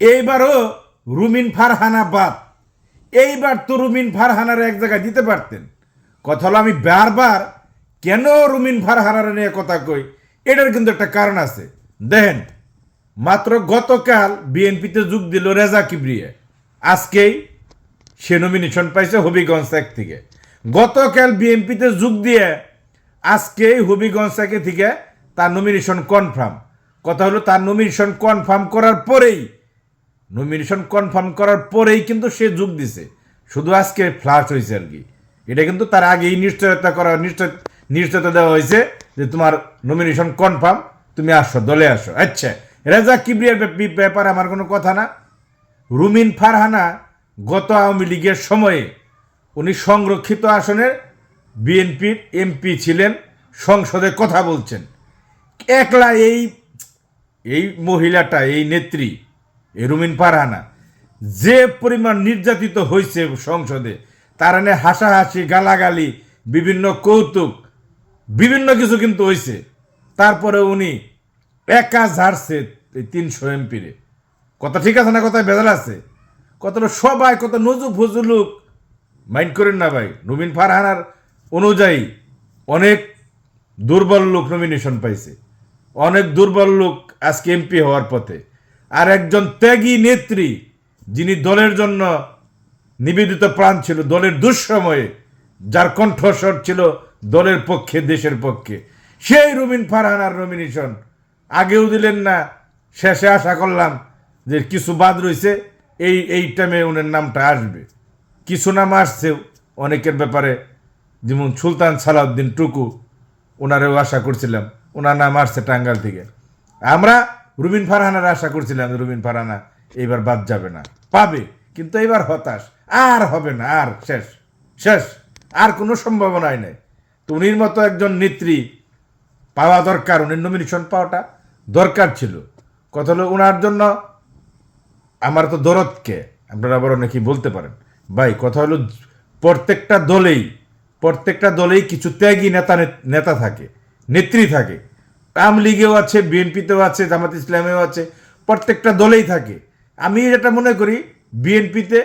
এইবারও রুমিন ফারহানা বাদ। এইবার তো রুমিন ফারহানার এক জায়গায় দিতে পারতেন। কথা হলো আমি বারবার কেন রুমিন ফারহানার নিয়ে কথা কই? এটার কিন্তু একটা কারণ আছে। দেখেন, মাত্র গতকাল বিএনপিতে যোগ দিল রেজা কিবরিয়া। আজকেই সে নমিনেশন পাইছে হবিগঞ্জ এক থেকে। গতকাল বিএনপিতে যোগ দিয়ে আজকেই হবিগঞ্জ থেকে তার নমিনেশন কনফার্ম কথা হলো তার নমিনেশন কনফার্ম করার পরেই নমিনেশন কনফার্ম করার পরেই কিন্তু সে যোগ দিছে। শুধু আজকে ফ্লাশ হয়েছে আর কি। এটা কিন্তু তার আগেই নিশ্চয়তা করা, নিশ্চয় নিশ্চয়তা দেওয়া হয়েছে যে তোমার নমিনেশন কনফার্ম তুমি আসো, দলে আসো। আচ্ছা রেজা কিবরিয়ার ব্যাপ- ব্যাপারে আমার কোনো কথা না। রুমিন ফারহানা গত আওয়ামী লীগের সময়ে উনি সংরক্ষিত আসনের বিএনপির এমপি ছিলেন, সংসদে কথা বলছেন। একলা এই এই মহিলাটা, এই নেত্রী এই রুমিন ফারহানা যে পরিমাণ নির্যাতিত হয়েছে সংসদে, তার এনে হাসাহাসি, গালাগালি, বিভিন্ন কৌতুক, বিভিন্ন কিছু কিন্তু হয়েছে তারপরে উনি একা ঝাড়ছে তিনশো এমপিরে। কথা ঠিক আছে না কথা বেজাল আছে? কতটা সবাই কত নজু ফজুলুক মাইন্ড করেন না ভাই। নবীন ফারহানার অনুযায়ী অনেক দুর্বল লোক নমিনেশন পাইছে। অনেক দুর্বল লোক আজকে এমপি হওয়ার পথে। আর একজন ত্যাগী নেত্রী, যিনি দলের জন্য নিবেদিত প্রাণ ছিল, দলের দুঃসময়ে, যার কণ্ঠস্বর ছিল দলের পক্ষে, দেশের পক্ষে। সেই রুমিন ফারহান ফারহানার নমিনেশন আগেও দিলেন না, শেষে আশা করলাম যে কিছু বাদ রয়েছে এই এই টাইমে ওনার নামটা আসবে। কিছু নাম আসছেও অনেকের ব্যাপারে, যেমন সুলতান সালাউদ্দিন টুকু, ওনারেও আশা করছিলাম, ওনার নাম আসছে টাঙ্গাল থেকে। আমরা রুবিন ফারহানার আশা করছিলাম রুবিন ফারহানা এইবার বাদ যাবে না। পাবে, কিন্তু এবার হতাশ। আর হবে না, আর শেষ শেষ। আর কোনো সম্ভাবনাই নেই। তো উনির মতো একজন নেত্রী পাওয়া দরকার, উনির নমিনেশন পাওয়াটা দরকার ছিল। কথা হলো ওনার জন্য আমার তো দরদকে, আপনারা আবার অনেকেই বলতে পারেন। ভাই, কথা হলো প্রত্যেকটা দলেই প্রত্যেকটা দলেই কিছু ত্যাগী নেতা নেতা থাকে, নেত্রী থাকে। আওয়ামী লীগেও আছে, বিএনপিতেও আছে, জামাত ইসলামেও আছে, প্রত্যেকটা দলেই থাকে। আমি যেটা মনে করি, বিএনপিতে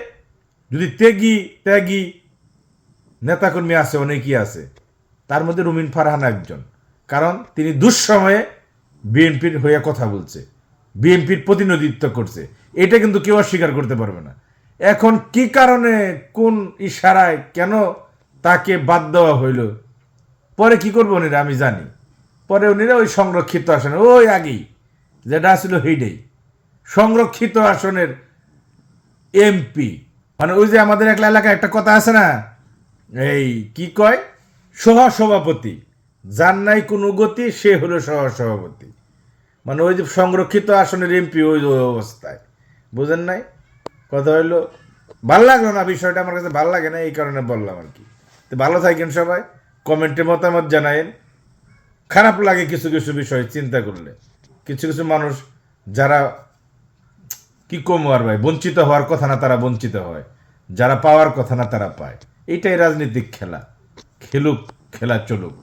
যদি ত্যাগী ত্যাগী নেতাকর্মী আছে, অনেকই আছে, তার মধ্যে রুমিন ফারহান একজন। কারণ তিনি দুঃসময়ে বিএনপির হয়ে কথা বলছে, বিএনপির প্রতিনিধিত্ব করছে। এটা কিন্তু কেউ অস্বীকার করতে পারবে না। এখন কি কারণে, কোন ইশারায় কেন তাকে বাদ দেওয়া হইল? পরে কি করব আমি জানি। পরে উনিরা ওই সংরক্ষিত আসনে, ওই আগেই, যেটা আসলে সেইটাই সংরক্ষিত আসনের এমপি মানে ওই যে আমাদের একলা এলাকায় একটা কথা আছে না, এই কি কয়? সহ সভাপতি যার নাই কোনো গতি, সে হলো সহ সভাপতি মানে ওই যে সংরক্ষিত আসনের এমপি ওই ওই অবস্থায়, বুঝেন নাই? কথা হইল, ভালো লাগল না বিষয়টা, আমার কাছে ভালো লাগে না, এই কারণে বললাম আর কি। তো ভালো থাকেন সবাই, কমেন্টে মতামত জানায়েন। খারাপ লাগে কিছু কিছু বিষয় চিন্তা করলে। কিছু কিছু মানুষ যারা কি কম আর ভাই, বঞ্চিত হওয়ার কথা না তারা বঞ্চিত হয়। যারা পাওয়ার কথা না তারা পায়। এটাই রাজনীতিক খেলা। খেলুক, খেলা চলুক।